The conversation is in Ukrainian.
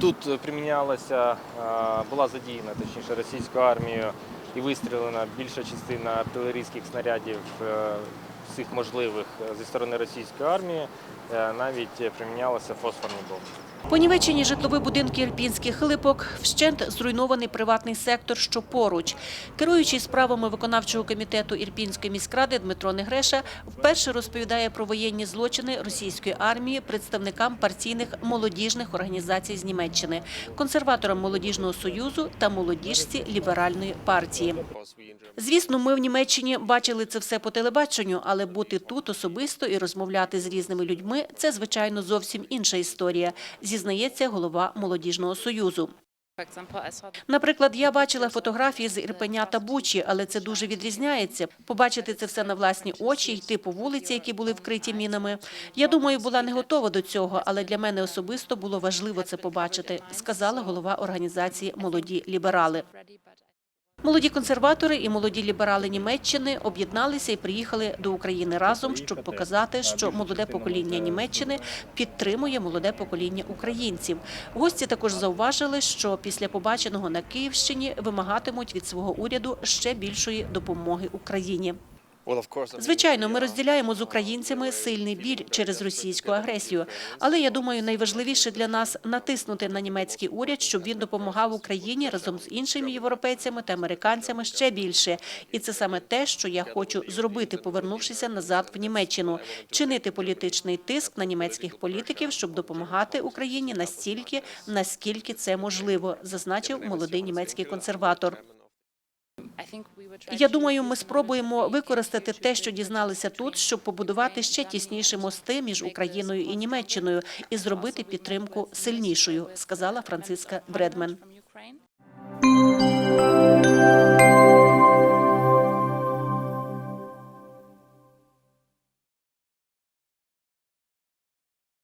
Тут примінялася, е, була задіяна точніше російською армією і вистрілена більша частина артилерійських снарядів е, всіх можливих е, зі сторони російської армії. Е, Навіть е, примінялися фосфорні бомби. По житлові будинки ірпінських липок вщент зруйнований приватний сектор, що поруч. Керуючий справами виконавчого комітету Ірпінської міськради Дмитро Негреша вперше розповідає про воєнні злочини російської армії представникам партійних молодіжних організацій з Німеччини, консерваторам молодіжного союзу та молодіжці ліберальної партії. Звісно, ми в Німеччині бачили це все по телебаченню, але бути тут особисто і розмовляти з різними людьми це звичайно зовсім інша історія, зізнається голова молодіжного союзу. Наприклад, я бачила фотографії з Ірпеня та Бучі, але це дуже відрізняється. Побачити це все на власні очі, йти по вулиці, які були вкриті мінами. Я думаю, була не готова до цього, але для мене особисто було важливо це побачити, сказала голова організації Молоді ліберали. Молоді консерватори і молоді ліберали Німеччини об'єдналися і приїхали до України разом, щоб показати, що молоде покоління Німеччини підтримує молоде покоління українців. Гості також зауважили, що після побаченого на Київщині вимагатимуть від свого уряду ще більшої допомоги Україні. Звичайно, ми розділяємо з українцями сильний біль через російську агресію. Але я думаю, найважливіше для нас натиснути на німецький уряд, щоб він допомагав Україні разом з іншими європейцями та американцями ще більше. І це саме те, що я хочу зробити, повернувшися назад в Німеччину, чинити політичний тиск на німецьких політиків, щоб допомагати Україні настільки, наскільки це можливо, зазначив молодий німецький консерватор. Я думаю, ми спробуємо використати те, що дізналися тут, щоб побудувати ще тісніші мости між Україною і Німеччиною і зробити підтримку сильнішою, сказала Франциска Бредмен.